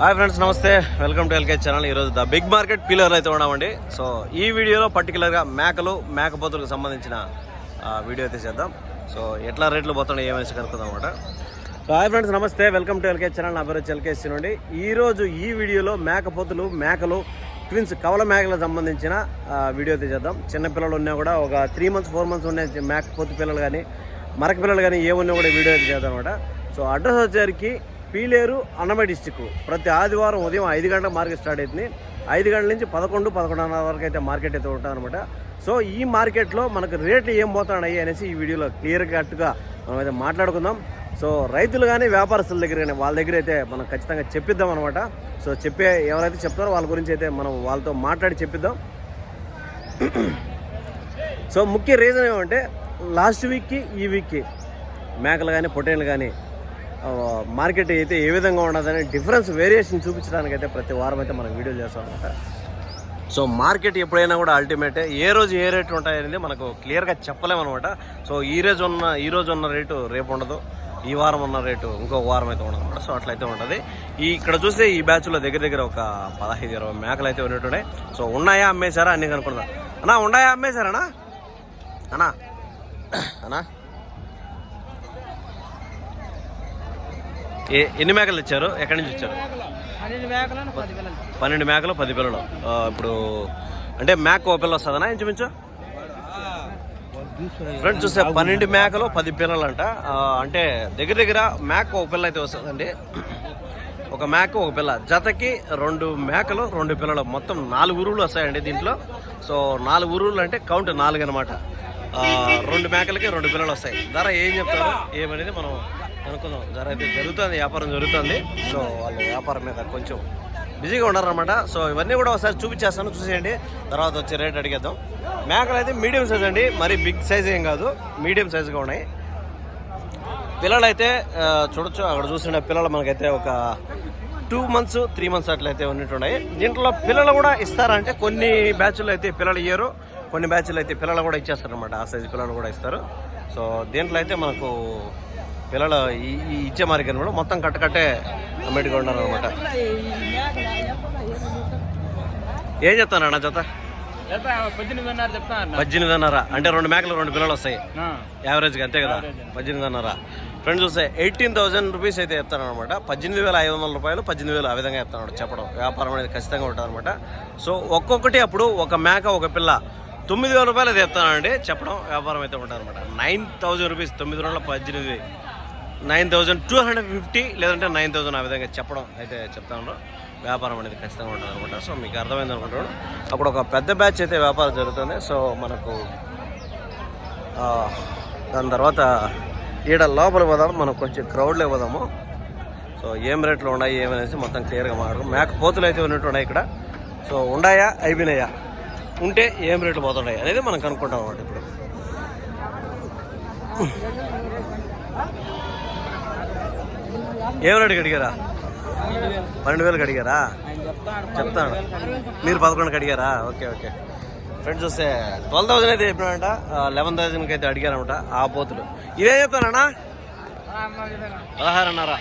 Hi friends నమస్తే. Welcome to LK channel. ఈరోజు the big market పీలర్ అయితే ఉన్నామండి. సో ఈ వీడియోలో పర్టికులర్గా మేకలు మేకపోతులకు సంబంధించిన వీడియో అయితే చేద్దాం. సో ఎట్లా రేట్లు పోతున్నాయి ఏమైనా కనుక్కుందాం అనమాట సో హాయ్ ఫ్రెండ్స్ నమస్తే. Welcome to LK channel. నా పేరు ఎల్కే నుండి. ఈరోజు ఈ వీడియోలో మేకపోతులు మేకలు ట్విన్స్ కవల మేకలకు సంబంధించిన వీడియో అయితే చేద్దాం. చిన్నపిల్లలు ఉన్నా కూడా ఒక త్రీ మంత్స్ ఫోర్ మంత్స్ ఉన్న మేకపోతు పిల్లలు కానీ మరక పిల్లలు కానీ ఏమున్నా కూడా వీడియో అయితే చేద్దాం అనమాట సో అడ్రస్ వచ్చేసరికి పీలేరు అన్నమయ్య డిస్టిక్ ప్రతి ఆదివారం ఉదయం ఐదు గంటల మార్కెట్ స్టార్ట్ అవుతుంది. ఐదు గంటల నుంచి పదకొండు పదకొండున్నర వరకు అయితే మార్కెట్ అయితే ఉంటుంది అనమాట సో ఈ మార్కెట్లో మనకు రేట్లు ఏం పోతున్నాయి అనేసి ఈ వీడియోలో క్లియర్ కట్గా మనం అయితే మాట్లాడుకుందాం. సో రైతులు కానీ వ్యాపారస్తుల దగ్గర కానీ వాళ్ళ దగ్గర అయితే మనం ఖచ్చితంగా చెప్పిద్దాం అనమాట సో చెప్పే ఎవరైతే చెప్తారో వాళ్ళ గురించి అయితే మనం వాళ్ళతో మాట్లాడి చెప్పిద్దాం. సో ముఖ్య రీజన్ ఏమంటే లాస్ట్ వీక్కి ఈ వీక్కి మేకలు కానీ పొటైన్లు కానీ మార్కెట్ అయితే ఏ విధంగా ఉండదని డిఫరెన్స్ వేరియేషన్ చూపించడానికి అయితే ప్రతి వారం అయితే మనం వీడియో చేస్తాం అనమాట సో మార్కెట్ ఎప్పుడైనా కూడా అల్టిమేటే ఏ రోజు ఏ రేటు ఉంటాయనేది మనకు క్లియర్గా చెప్పలేము అనమాట సో ఈ రోజు ఉన్న ఈ రోజు ఉన్న రేటు రేపు ఉండదు ఈ వారం ఉన్న రేటు ఇంకో వారం అయితే ఉండదు అనమాట సో అట్లయితే ఉంటుంది. ఈ ఇక్కడ చూస్తే ఈ బ్యాచ్లో దగ్గర దగ్గర ఒక పదహైదు ఇరవై మేకలు అయితే ఉన్నట్టున్నాయి. సో ఉన్నాయా అమ్మేశారా అన్ని కనుక్కుందాం. అన్నా ఉన్నాయా అమ్మేశారా అన్నా అన్నా. ఎన్ని మేకలు ఇచ్చారు? ఎక్కడి నుంచి ఇచ్చారు? పన్నెండు మేకలు పది పిల్లలు. ఇప్పుడు అంటే మేక ఓ పిల్ల వస్తుందనా ఇంచుమించు? ఫ్రెండ్స్ చూస్తే పన్నెండు మేకలు పది పిల్లలు అంట అంటే దగ్గర దగ్గర మేక ఒక పిల్ల అయితే వస్తుందండి. ఒక మేక ఒక పిల్ల. జతకి రెండు మేకలు రెండు పిల్లలు. మొత్తం నాలుగు ఉరువులు వస్తాయండి దీంట్లో. సో నాలుగు ఉరువులు అంటే కౌంట్ నాలుగు అనమాట రెండు మేకలకి రెండు పిల్లలు వస్తాయి. ధర ఏం చెప్తారు? ఏమనేది మనం అనుకుందాం. జర అయితే జరుగుతుంది వ్యాపారం జరుగుతుంది. సో వాళ్ళ వ్యాపారం మీద కొంచెం బిజీగా ఉన్నారనమాట సో ఇవన్నీ కూడా ఒకసారి చూపించేస్తాను చూసేయండి. తర్వాత వచ్చి రేట్ అడిగేద్దాం. మేకలు అయితే మీడియం సైజ్ అండి మరి బిగ్ సైజ్ ఏం కాదు. మీడియం సైజుగా ఉన్నాయి. పిల్లలైతే చూడొచ్చు అక్కడ చూసిన పిల్లలు మనకైతే ఒక టూ మంత్స్ త్రీ మంత్స్ అట్లయితే ఉన్నట్టున్నాయి. దీంట్లో పిల్లలు కూడా ఇస్తారంటే కొన్ని బ్యాచ్లు అయితే పిల్లలు ఇయ్యరు. కొన్ని బ్యాచ్లు అయితే పిల్లలు కూడా ఇచ్చేస్తారు అనమాట ఆ సైజు పిల్లలు కూడా ఇస్తారు. సో దీంట్లో అయితే మనకు పిల్లలు ఈ ఇచ్చే మార్కెట్ కూడా మొత్తం కట్టకట్టే అమ్మేటిగా ఉన్నారు అనమాట ఏం చెప్తాను అన్న జత? పద్దెనిమిదిన్నర అంటే రెండు మేకలు రెండు పిల్లలు వస్తాయి. యావరేజ్గా అంతే కదా? పద్దెనిమిదిన్నర ఫ్రెండ్స్ చూస్తే ఎయిటీన్ థౌసండ్ రూపీస్ అయితే చెప్తాను అనమాట పద్దెనిమిది వేల ఐదు వందల రూపాయలు పద్దెనిమిది వేలు ఆ విధంగా చెప్తాను చెప్పడం. వ్యాపారం అనేది ఖచ్చితంగా ఉంటుంది అనమాట సో ఒక్కొక్కటి అప్పుడు ఒక మేక ఒక పిల్ల తొమ్మిది వేల రూపాయలు చెప్తానండి. చెప్పడం వ్యాపారం అయితే ఉంటుంది అనమాట నైన్ థౌసండ్ రూపీస్ తొమ్మిది వందల పద్దెనిమిది. Nine thousand two hundred fifty లేదంటే నైన్ థౌసండ్ ఆ విధంగా చెప్పడం అయితే చెప్తా ఉన్నాం. వ్యాపారం అనేది ఖచ్చితంగా ఉంటుంది అనమాట సో మీకు అర్థమైంది అనుకుంటున్నాను అప్పుడు ఒక పెద్ద బ్యాచ్ అయితే వ్యాపారం జరుగుతుంది. సో మనకు దాని తర్వాత ఈడ లోపల పోదాం. మనం కొంచెం క్రౌడ్లో పోదాము. సో ఏం రేట్లు ఉన్నాయి ఏమనేసి మొత్తం క్లియర్గా మాట్లాడు మేక పోతులు అయితే ఉన్నట్టు ఉన్నాయి ఇక్కడ. సో ఉన్నాయా? అయిపోయినాయా ఉంటే ఏం రేట్లు పోతున్నాయి అనేది మనం కనుక్కుంటాం అన్నమాట ఇప్పుడు. ఏం రేటుకి అడిగారా? పన్నెండు వేలకు అడిగారా? చెప్తాను. మీరు పదకొండుకి అడిగారా? Okay okay. ఫ్రెండ్స్ చూస్తే ట్వెల్వ్ థౌసండ్ అయితే చెప్పినాడంట లెవెన్ థౌసండ్కి అయితే అడిగారనమాట ఆ పోతులు. ఇదే చెప్తానన్నా పదహారున్నర?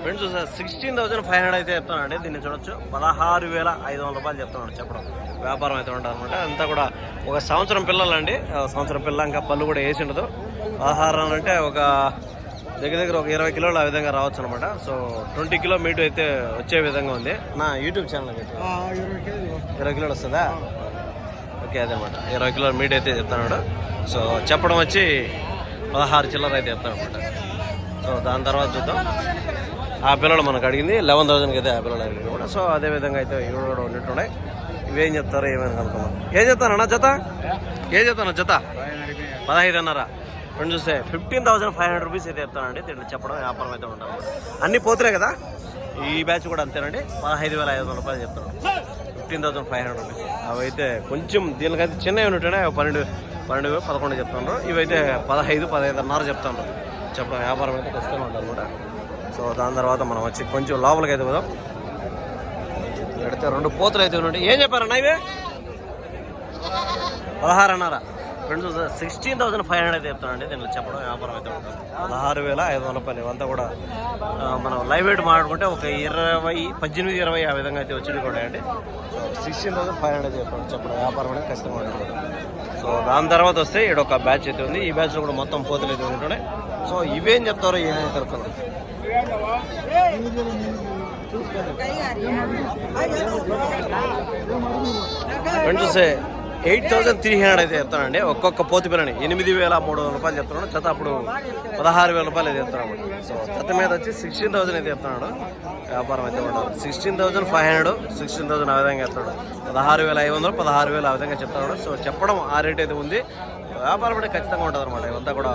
ఫ్రెండ్స్ చూస్తే సిక్స్టీన్ థౌసండ్ ఫైవ్ హండ్రెడ్ అయితే చెప్తానండి. దీన్ని చూడొచ్చు. పదహారు వేల ఐదు వందల రూపాయలు చెప్తున్నాడు చెప్పడం. వ్యాపారం అయితే ఉంటుంది అనమాట అంతా కూడా ఒక సంవత్సరం పిల్లలండి. సంవత్సరం పిల్ల ఇంకా పళ్ళు కూడా వేసి ఉండదు. పదహారు అంటే ఒక దగ్గర దగ్గర ఒక ఇరవై కిలోలు ఆ విధంగా రావచ్చు అనమాట సో ట్వంటీ కిలో మీట్ అయితే వచ్చే విధంగా ఉంది. నా యూట్యూబ్ ఛానల్ అయితే. ఇరవై కిలోలు. వస్తుందా? ఓకే అదనమాట ఇరవై కిలోల మీట్ అయితే చెప్తాడు సో చెప్పడం వచ్చి పదహారు చిల్లర అయితే చెప్తాను అనమాట సో దాని తర్వాత చూద్దాం. ఆ పిల్లలు మనకు అడిగింది. లెవెన్ థౌసండ్కి అయితే ఆ పిల్లలు అడిగింది కూడా సో అదే విధంగా అయితే ఇవి కూడా ఉన్నట్టున్నాయి ఇవేం చెప్తారో ఏమైనా కనుక్కుందాం ఏం చెప్తానన్నా జత? ఏం చెప్తాను జత? పదహైదున్నర. రెండు చూస్తే fifteen thousand five hundred rupees అయితే చెప్తానండి. దీంట్లో చెప్పడం వ్యాపారం అయితే ఉంటాం అన్ని పోతులే కదా? ఈ బ్యాచ్ కూడా అంతేనండి. పదహైదు వేల ఐదు వందల రూపాయలు చెప్తాను. Fifteen thousand five hundred rupees అవి అయితే కొంచెం దీనికైతే చిన్నవి ఉన్నట్టునే పన్నెండు పన్నెండు వేలు పదకొండు చెప్తాను. ఇవైతే పదహైదు పదహైదున్నర చెప్తాను. చెప్పడం వ్యాపారం అయితే ఖచ్చితంగా ఉంటుంది అనమాట సో దాని తర్వాత మనం వచ్చి కొంచెం లోపలికి అయితే పోదాం. పెడితే రెండు పోతులు అయితే ఉన్నాయి ఏం చెప్పారన్నా పదహారు పదహారున్నర? Friends sixteen thousand five hundred అయితే చెప్తానండి. దీనిలో చెప్పడం వ్యాపారం అయితే ఉంటుంది. పదహారు వేల ఐదు వందల రూపాయలు ఇవంతా కూడా మనం లైవ్ వెయిట్ మాట్లాడుకుంటే ఒక ఇరవై పద్దెనిమిది ఇరవై ఆ విధంగా అయితే వచ్చి కూడా అండి. So sixteen thousand five hundred చెప్పండి చెప్పడం వ్యాపారం అనేది ఖచ్చితంగా ఉంటుంది. సో దాని తర్వాత వస్తే ఇక్కడ ఒక బ్యాచ్ అయితే ఉంది. ఈ బ్యాచ్లో కూడా మొత్తం పోతులు అయితే ఉంటుండే. సో ఇవేం చెప్తారో ఏమేమి కనుక్కుందాం friends eight thousand three hundred అయితే చెప్తానండి. ఒక్కొక్క పోతి పిల్లని ఎనిమిది వేల మూడు వందల రూపాయలు చెప్తున్నాడు. చెత్త అప్పుడు పదహారు వేల రూపాయలు అయితే చెప్తున్నాడు సో చెత్త మీద వచ్చి సిక్స్టీన్ థౌసండ్ అయితే చెప్తున్నాడు. వ్యాపారం అయితే ఉండదు. Sixteen thousand five hundred sixteen thousand ఆ విధంగా చెప్తాడు పదహారు వేల ఐదు వందలు పదహారు వేలు ఆ విధంగా చెప్తున్నాడు. సో చెప్పడం ఆ రేట్ అయితే ఉంది. వ్యాపారం అంటే ఖచ్చితంగా ఉంటుంది అనమాట ఇవంతా కూడా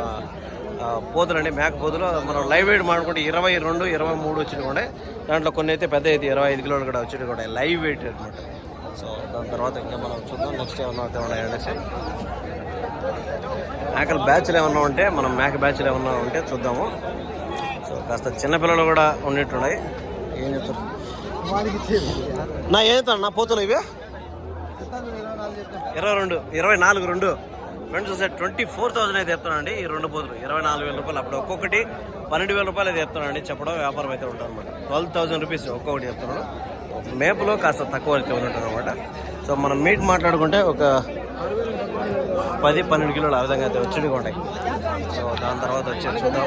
పోతులండి. మేక పోతులు. మనం లైవ్ వెయిట్ మాడుకుంటే ఇరవై రెండు ఇరవై మూడు వచ్చిన కూడా దాంట్లో కొన్ని అయితే పెద్ద అయితే ఇరవై ఐదు కిలోలు కూడా వచ్చి కూడా లైవ్ వెయిట్ అనమాట సో దాని తర్వాత ఇంకా మనం చూద్దాం. నెక్స్ట్ ఏమన్నా అయితే ఉన్నాయి అనేసి. మేకల బ్యాచ్లు ఏమన్నా ఉంటే మనం మేక బ్యాచ్లు ఏమన్నా ఉంటే చూద్దాము. సో కాస్త చిన్నపిల్లలు కూడా ఉండేట్టున్నాయి ఏం చెప్తారు? నా ఏం చెప్తాను నా పోతులు ఇవి? ఇరవై రెండు ఇరవై నాలుగు రెండు. ఫ్రెండ్స్ చూస్తే ట్వంటీ ఫోర్ థౌసండ్ అయితే చెప్తానండి. ఈ రెండు పోతులు ఇరవై నాలుగు వేల రూపాయలు అప్పుడు ఒక్కొక్కటి పన్నెండు వేల రూపాయలు అయితే చెప్తానండి. చెప్పడం వ్యాపారం అయితే ఉంటుంది అనమాట ట్వెల్వ్ థౌసండ్ రూపీస్ ఒక్కొక్కటి చెప్తున్నాడు మేపులో కాస్త తక్కువ అయితే ఉన్నట్టు అనమాట సో మనం మీట్ మాట్లాడుకుంటే ఒక పది పన్నెండు కిలోలు ఆ విధంగా అయితే వచ్చినవి ఉంటాయి సో దాని తర్వాత వచ్చి చూద్దాం.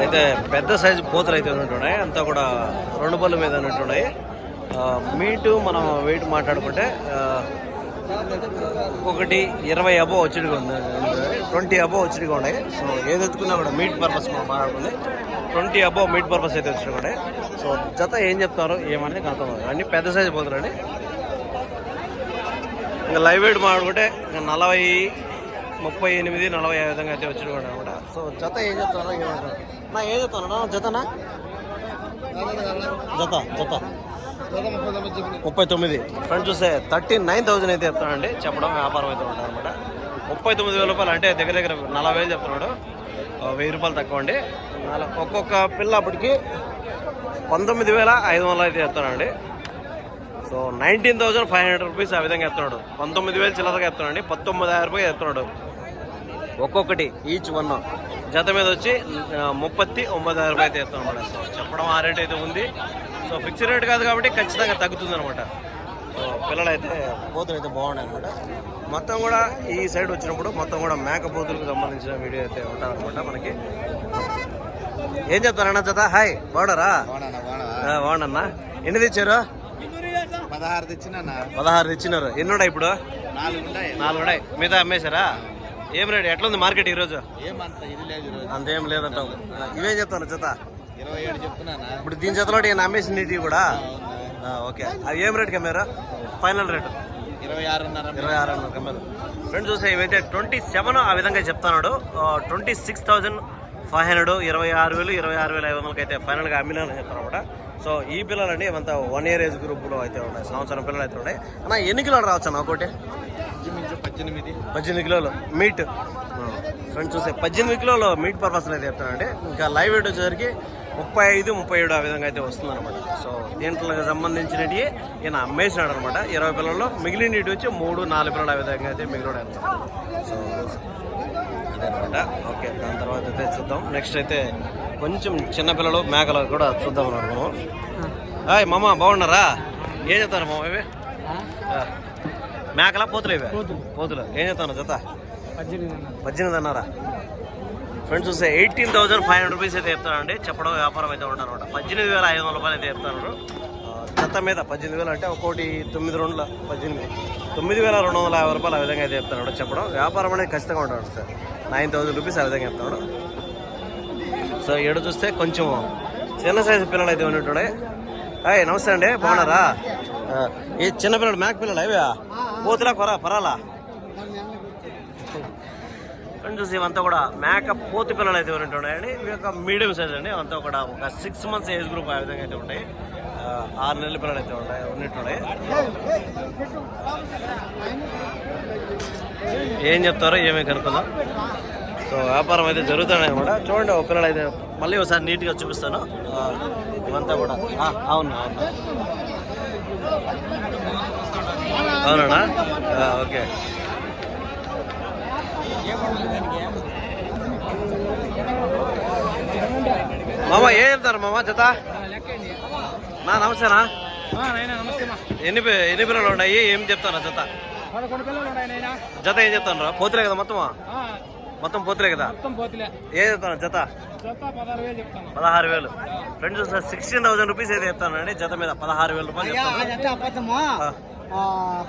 అయితే పెద్ద సైజు పోతలు అయితే ఉన్నట్టున్నాయి. అంతా కూడా రెండు పళ్ళ మీద ఉన్నట్టున్నాయి. మీటు మనం వెయిట్ మాట్లాడుకుంటే ఒకటి ఇరవై అబో వచ్చిడిగా ఉంది. ట్వంటీ అబో వచ్చిడిగా ఉన్నాయి. సో ఏది ఎత్తుకున్నా కూడా మీట్ పర్పస్ మనం మాట్లాడుకుంది. ట్వంటీ అబో మీట్ పర్పస్ అయితే వచ్చినా కూడా సో జత ఏం చెప్తారు ఏమనేది అర్థం అన్ని పెద్ద సైజు పోతులండి ఇంకా లైవ్ వెయిట్ మాట్లాడుకుంటే ఇంకా నలభై ముప్పై ఎనిమిది నలభై ఆ విధంగా అయితే వచ్చి కూడా. అనమాట సో జత ఏం చెప్తారో ఏమంటారు నా ఏం చెప్తాను జతనా? జత జత. ముప్పై తొమ్మిది. ఫ్రెండ్ చూస్తే థర్టీ నైన్ థౌసండ్ అయితే చెప్తానండి. చెప్పడం వ్యాపారం అయితే ఉంటుంది అనమాట ముప్పై తొమ్మిది వేల రూపాయలు అంటే దగ్గర దగ్గర నలభై వేలు చెప్తున్నాడు. వెయ్యి రూపాయలు తక్కువ అండి. ఒక్కొక్క పిల్ల అప్పటికి పంతొమ్మిది వేల ఐదు వందలు అయితే చెప్తానండి. So nineteen thousand five hundred rupees ఆ విధంగా ఎత్తున్నాడు పంతొమ్మిది వేలు చిల్లరగా ఎత్తున్నాడు పంతొమ్మిది ఆయిరం రూపాయలు ఎత్తున్నాడు ఒక్కొక్కటి ఈచ్ వన్ జత మీద వచ్చి ముప్పత్తి ఒంబది ఆయిరం రూపాయలు అయితే ఎత్తున్నాడు అనమాట సో చెప్పడం ఆ రేట్ అయితే ఉంది. సో ఫిక్స్డ్ రేట్ కాదు కాబట్టి ఖచ్చితంగా తగ్గుతుంది అనమాట సో పిల్లలు అయితే పోతులు అయితే బాగున్నాయి అనమాట మొత్తం కూడా ఈ సైడ్ వచ్చినప్పుడు మొత్తం కూడా మేక పోతులకు సంబంధించిన వీడియో అయితే ఉంటారనమాట మనకి. ఏం చెప్తారన్న జత? హాయ్ బాగున్నారా? ఆ, బాగున్నా ఎన్ని తెచ్చారు? పదహారు తెచ్చినా పదహారు తెచ్చినారు. ఎన్ని ఉన్నాయి ఇప్పుడు? నాలుగు ఉన్నాయి. మిగతా అమ్మేశారా? ఏం రేటు? ఎట్లా ఉంది మార్కెట్ ఈరోజు? ఏమంత ఇది లేదు ఈరోజు. అంతేం లేదంటావు. ఇవేం చెప్తాను జత. ఇరవై ఏడు చెప్తున్నానా? ఇప్పుడు దీని జతలో నేను అమ్మేసిన నీటి కూడా? ఓకే. అవి ఏం రేట్కి అమ్మారు ఫైనల్ రేటు. ఇరవై ఆరున్నర ఇరవై ఆరు వందల కమ్మారు ఫ్రెండ్స్ చూస్తే ఇవైతే ట్వంటీ సెవెన్ ఆ విధంగా చెప్తున్నాడు. Twenty six thousand five hundred ఇరవై ఆరు వేలు ఇరవై ఆరు వేల ఐదు వందలకి అయితే ఫైనల్గా అమ్మినాను చెప్తాను అనమాట సో ఈ పిల్లలండి ఇవంతా వన్ ఇయర్ ఏజ్ గ్రూప్లో అయితే ఉన్నాయి. సంవత్సరం పిల్లలు అయితే ఉన్నాయి. అన్న ఎన్ని కిలోలు రావచ్చు అన్న ఒకటి పద్దెనిమిది. పద్దెనిమిది కిలోలు. మీట్ ఫ్రెండ్స్ చూస్తే పద్దెనిమిది కిలోలు మీట్ పర్పస్ అయితే చెప్తానండి. ఇంకా లైవ్ వెయిట్ వచ్చేసరికి ముప్పై ఐదు ముప్పై ఏడు ఆ విధంగా అయితే వస్తుంది అనమాట సో దీంట్లో సంబంధించినవి ఈయన అమ్మేసినాడు అనమాట ఇరవై పిల్లల్లో మిగిలిన ఇటు వచ్చి మూడు నాలుగు పిల్లలు ఆ విధంగా అయితే అనమాట సో అదనమాట. ఓకే దాని తర్వాత అయితే చూద్దాం. నెక్స్ట్ అయితే కొంచెం చిన్న పిల్లలు మేకలు కూడా చూద్దాం అనుకున్నాం. హాయ్ మామ బాగున్నారా? ఏం చెప్తారు మామ ఇవి? ఆ. మేకలా పోతులు ఇవి? పోతులు. ఏం చెప్తాను జత? పద్దెనిమిది అన్నారా? ఫ్రెండ్స్ చూస్తే eighteen thousand five hundred rupees అయితే చెప్తానండి. చెప్పడం వ్యాపారం అయితే ఉంటారు అనమాట పద్దెనిమిది వేల ఐదు వందల రూపాయలు అయితే చెప్తాను చెత్త మీద పద్దెనిమిది వేలు అంటే ఒక్కోటి తొమ్మిది రెండుల పద్దెనిమిది. తొమ్మిది వేల రెండు వందల యాభై రూపాయలు ఆ విధంగా అయితే చెప్తాడు చెప్పడం వ్యాపారం అనేది ఖచ్చితంగా ఉంటాడు సార్. నైన్ థౌసండ్ రూపీస్ ఆ విధంగా చెప్తాడు. సో ఏడు చూస్తే కొంచెం చిన్న సైజు పిల్లలు అయితే ఉన్నట్టుడే హాయ్ నమస్తే అండి. బాగున్నారా? ఈ చిన్న పిల్లలు మేక పిల్లలు అవి పోతులా కొర పరాలా? ఫ్రెండ్ చూసి ఇవంతా కూడా మేక పోతు పిల్లలు అయితే ఉంటున్నాయండి ఇవి ఒక మీడియం సైజ్ అండి. అంతా కూడా ఒక సిక్స్ మంత్స్ ఏజ్ గ్రూప్ ఆ విధంగా అయితే ఉంటాయి. ఆరు నెలల పిల్లలు అయితే ఉంటాయి ఉన్నట్టున్నాయి ఏం చెప్తారో ఏమీ కనుక్కుందాం. సో వ్యాపారం అయితే జరుగుతున్నాయి అనమాట చూడండి ఒక పిల్లలు అయితే మళ్ళీ ఒకసారి నీట్గా చూపిస్తాను. ఇవంతా కూడా. అవును అవును. అవునా? ఓకే. మామ ఏం చెప్తారు మామ జత? నా నమస్తేనా? ఎన్ని పి- ఎన్ని పిల్లలు ఉన్నాయి? ఏం చెప్తారా జత? జత ఏం చెప్తాను పోతులే కదా మొత్తమా? మొత్తం పోతులే కదా? మొత్తం పోతులే. ఏం చెప్తాను జత? జత పదహారు వేలు చెప్తాను. ఫ్రెండ్స్ సిక్స్టీన్ థౌసండ్ రూపీస్ అయితే చెప్తానండి జత మీద పదహారు వేల రూపాయలు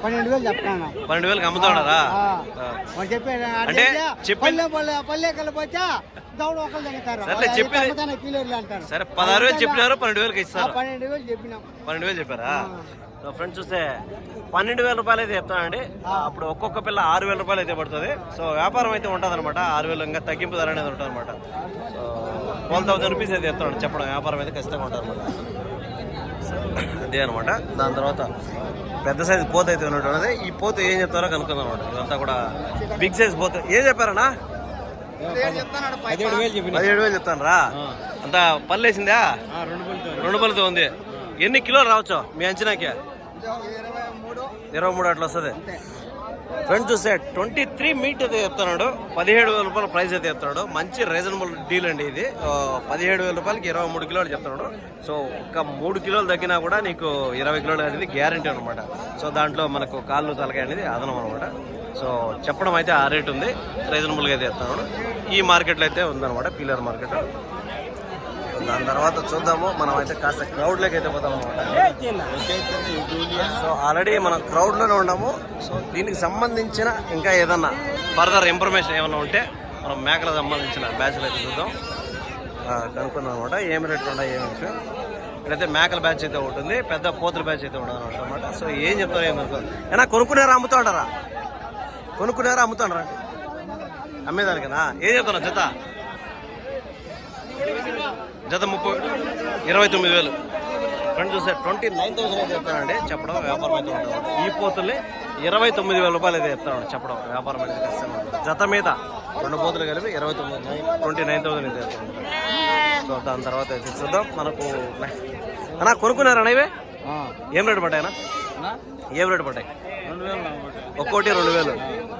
పన్నెండు వేలు చెప్తాను. పన్నెండు వేలకు అమ్ముతున్నారా చెప్పారు అంటే పల్లె పల్లె దౌడ తగ్గుతారు కిలోలు అంటారు. సరే పదహారు వేలు చెప్పినారు పన్నెండు వేలకి ఇస్తారు. పన్నెండు వేలు చెప్పినాం. పన్నెండు వేలు చెప్పారా? సో ఫ్రెండ్స్ చూస్తే పన్నెండు వేల రూపాయలు అయితే చెప్తానండి. అప్పుడు ఒక్కొక్క పిల్ల ఆరు వేల రూపాయలు అయితే పడుతుంది. సో వ్యాపారం అయితే ఉంటుంది అనమాట ఆరు వేలు ఇంకా తగ్గింపు ధర అనేది ఉంటుంది అనమాట సో ట్వెల్వ్ థౌసండ్ రూపీస్ అయితే చెప్తాను చెప్పడం. వ్యాపారం అయితే ఖచ్చితంగా ఉంటుంది అనమాట అదే అనమాట దాని తర్వాత పెద్ద సైజు పోత అయితే ఉన్నటువంటిది. ఈ పోత ఏం చెప్తారో కనుక్కుందాం అనమాట ఇదంతా కూడా బిగ్ సైజ్ పోత. ఏం చెప్పారన్నా? పదిహేడు వేలు చెప్తాను రా అంతా పల్లేసిందా రెండు పళ్ళతో రెండు పళ్ళతో ఉంది. ఎన్ని కిలోలు రావచ్చు మీ అంచనాకి? ఇరవై మూడు. అట్లా వస్తుంది. ఫ్రెండ్ చూస్తే ట్వంటీ త్రీ మీట్ అయితే చెప్తున్నాడు. పదిహేడు వేల రూపాయల ప్రైస్ అయితే చెప్తున్నాడు. మంచి రీజనబుల్ డీల్ అండి ఇది. పదిహేడు వేల రూపాయలకి ఇరవై మూడు కిలోలు చెప్తున్నాడు. సో ఒక మూడు కిలోలు తగ్గినా కూడా నీకు ఇరవై కిలోలు అనేది గ్యారంటీ అనమాట సో దాంట్లో మనకు కాళ్ళు తలకాయ అనేది అదనం అనమాట సో చెప్పడం అయితే ఆ రేట్ ఉంది. రీజనబుల్గా అయితే చెప్తున్నాడు. ఈ మార్కెట్లో అయితే ఉందన్నమాట పీలర్ మార్కెట్. దాని తర్వాత చూద్దాము. మనం అయితే కాస్త క్రౌడ్లోకి అయితే పోతాం అనమాట సో ఆల్రెడీ మనం క్రౌడ్లోనే ఉన్నాము. సో దీనికి సంబంధించిన ఇంకా ఏదన్నా ఫర్దర్ ఇన్ఫర్మేషన్ ఏమైనా ఉంటే మనం మేకలకు సంబంధించిన బ్యాచ్లు అయితే చూద్దాం. కనుక్కుందాం అనమాట ఏమి రేట్లు ఉన్నాయి ఏమి విషయం ఇక్కడైతే మేకల బ్యాచ్ అయితే ఉంటుంది పెద్ద పోతుల బ్యాచ్ అయితే ఉండదు అనమాట సో ఏం చెప్తారో ఏం కనుక్కో ఏనా కొనుక్కునేరా అమ్ముతాడారా? కొనుక్కునేరా అమ్ముతాడరా? అమ్మేదానికేనా? ఏం చెప్తున్నా జత? జత ముప్పై ఇరవై తొమ్మిది వేలు. ఫ్రెండ్ చూస్తే ట్వంటీ నైన్ థౌసండ్ అయితే చెప్తానండి. చెప్పడం వ్యాపారం అయితే ఉంటుంది. ఈ పోతుల్ని ఇరవై తొమ్మిది వేల రూపాయలు అయితే చెప్తాను చెప్పడం వ్యాపారం అయితే కష్టం జత మీద రెండు పోతులు కలిపి ఇరవై తొమ్మిది ట్వంటీ నైన్ థౌసండ్ అయితే చెప్తాను సో దాని తర్వాత అయితే చూద్దాం. మనకు అన్నా కొనుక్కున్నారా ఇవే? ఏం రేటు పడ్డాయనా ఏం రేటు పడ్డాయి. ఒక్కోటి రెండు వేలు.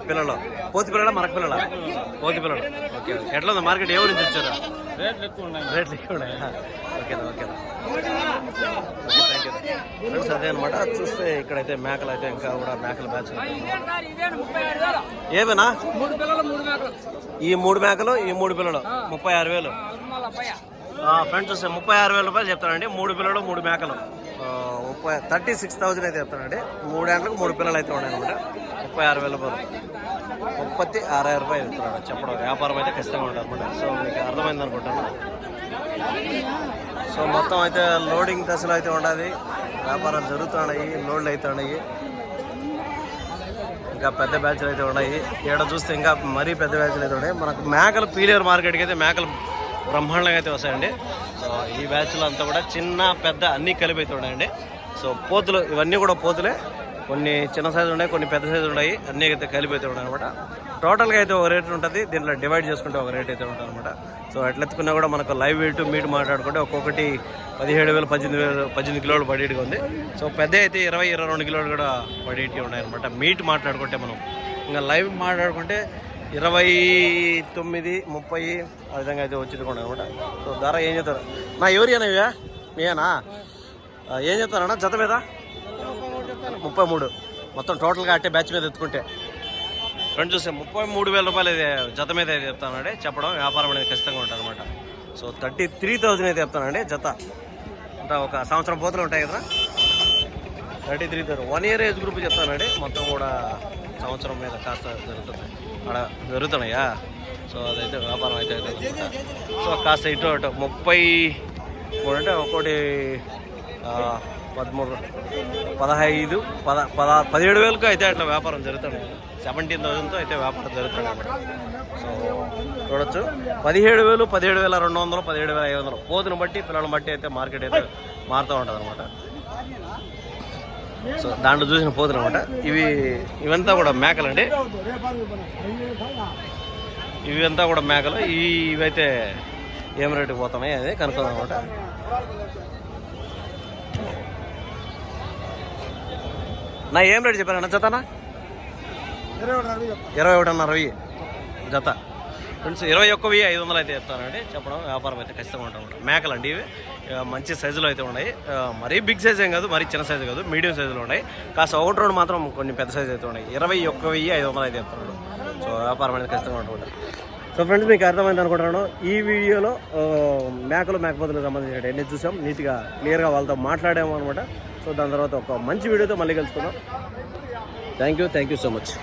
పిల్లలు. పోతి పిల్లల మరక పిల్లల? పోతి పిల్లలు. ఓకే ఎట్లా ఉంది మార్కెట్ ఎవరి నుంచి వచ్చారా? రేట్లు ఎక్కువ ఉన్నాయి. రేట్లు ఎక్కువ ఉన్నాయా? ఓకేనా ఓకేనా ఓకే థ్యాంక్ యూ ఫ్రెండ్స్ అదే అనమాట చూస్తే ఇక్కడైతే మేకలు అయితే ఇంకా కూడా మేకల బ్యాచ్ ఏవేనా? మూడు పిల్లలు మూడు మేకలు. ఈ మూడు మేకలు ఈ మూడు పిల్లలు. ముప్పై ఆరు వేలు. అబ్బాయి ఫ్రెండ్స్ చూస్తే ముప్పై ఆరు వేల రూపాయలు చెప్తానండి. మూడు పిల్లలు మూడు మేకలు. ముప్పై థర్టీ సిక్స్ థౌజండ్ అయితే చెప్తానండి. మూడు గంటలకు మూడు పిల్లలు అయితే ఉన్నాయి అనమాట ముప్పై ఆరు వేల రూపాయలు. ముప్పత్తి ఆరాయిరం రూపాయలు చెప్తున్నాడు చెప్పడం వ్యాపారం అయితే ఖచ్చితంగా ఉంటుంది అనమాట సో మీకు అర్థమైంది అనుకుంటాను సో మొత్తం అయితే లోడింగ్ దశలో అయితే ఉండాలి. వ్యాపారాలు జరుగుతున్నాయి లోడ్లు అయితే ఉన్నాయి. ఇంకా పెద్ద బ్యాచ్లు అయితే ఉన్నాయి. ఇక్కడ చూస్తే ఇంకా మరీ పెద్ద బ్యాచ్లు అయితే ఉన్నాయి. మనకు మేకలు పీలియర్ మార్కెట్కి అయితే మేకలు బ్రహ్మాండంగా అయితే వస్తాయండి. సో ఈ బ్యాచ్లో అంతా కూడా చిన్న పెద్ద అన్నీ కలిపి అయితే ఉన్నాయండి. సో పోతులు ఇవన్నీ కూడా పోతులే. కొన్ని చిన్న సైజు ఉన్నాయి కొన్ని పెద్ద సైజు ఉన్నాయి. అన్నీ అయితే కలిపి అయితే ఉన్నాయి అనమాట టోటల్గా అయితే ఒక రేట్ ఉంటుంది. దీంట్లో డివైడ్ చేసుకుంటే ఒక రేట్ అయితే ఉంటుంది అనమాట సో ఎట్లెత్తుకున్నా కూడా మనకు లైవ్ వెయిట్ మీట్ మాట్లాడుకుంటే ఒక్కొక్కటి పదిహేడు వేలు పద్దెనిమిది వేలు పద్దెనిమిది కిలోలు పడేటిగా ఉంది. సో పెద్ద అయితే ఇరవై ఇరవై రెండు కిలోలు కూడా పడేటివి ఉన్నాయి అనమాట మీట్ మాట్లాడుకుంటే మనం ఇంకా లైవ్ మాట్లాడుకుంటే ఇరవై తొమ్మిది ముప్పై ఆ విధంగా అయితే వచ్చింది అనమాట. సో ధర ఏం చెప్తారు నా ఎవరి ఇవా మీయేనా? ఏం చెప్తారన్నా జత మీద? ముప్పై మూడు. మొత్తం టోటల్గా అట్టే బ్యాచ్ మీద ఎత్తుకుంటే. ఫ్రెండ్ చూస్తే ముప్పై మూడు వేల రూపాయలు అయితే జత మీద అయితే చెప్తానండి. చెప్పడం వ్యాపారం అనేది ఖచ్చితంగా ఉంటుంది అనమాట. సో థర్టీ త్రీ థౌజండ్ అయితే చెప్తానండి జత. అంటే ఒక సంవత్సరం పోతలు ఉంటాయి కదా thirty three thousand one year age group చెప్తానండి. మొత్తం కూడా సంవత్సరం మీద కాస్త జరుగుతుంది. అక్కడ జరుగుతున్నాయా సో అదైతే వ్యాపారం అయితే సో కాస్త ఇటు అటు ముప్పై మూడు అంటే ఒక్కోటి పదమూడు పదహైదు పద పద పదిహేడు వేలకు అయితే అట్లా వ్యాపారం జరుగుతుంది. సెవెంటీన్ థౌసండ్తో అయితే వ్యాపారం జరుగుతుంది అనమాట సో చూడొచ్చు. పదిహేడు వేలు పదిహేడు వేల రెండు వందలు పదిహేడు వేల ఐదు వందలు. పోతుని బట్టి పిల్లలను బట్టి అయితే మార్కెట్ అయితే మారుతూ ఉంటుంది అనమాట సో దాంట్లో చూసిన పోతులు అనమాట ఇవి ఇవంతా కూడా మేకలండి. ఇవి అంతా కూడా మేకలు. ఈ- ఇవైతే ఏం రేటుకి పోతున్నాయి? అది కనుక్కుందాం అనమాట నా ఏం రేటు చెప్పారన్న జతనా ఇరవై ఒకటిన్నర వెయ్యి జత. ఫ్రెండ్స్ ఇరవై ఒక్క వెయ్యి ఐదు వందలు అయితే చెప్తానండి చెప్పడం వ్యాపారం అయితే ఖచ్చితంగా ఉంటాం మేకలు అండి ఇవి. మంచి సైజులో అయితే ఉన్నాయి. మరీ బిగ్ సైజ్ ఏం కాదు మరీ చిన్న సైజు కాదు మీడియం సైజులో ఉన్నాయి. కాస్త ఒకటి రెండు మాత్రం కొన్ని పెద్ద సైజు అయితే ఉన్నాయి. ఇరవై ఒక్క వెయ్యి ఐదు వందలు అయితే చెప్తున్నాడు సో వ్యాపారం అనేది ఖచ్చితంగా ఉంటుంది. సో ఫ్రెండ్స్ మీకు అర్థమైంది అనుకుంటున్నాను. ఈ వీడియోలో మేకలు మేకపోతులకు సంబంధించిన ఎన్ని చూసాం. నీట్గా క్లియర్గా వాళ్ళతో మాట్లాడాము అనమాట సో దాని తర్వాత ఒక మంచి వీడియోతో మళ్ళీ కలుసుకుందాం. Thank you thank you so much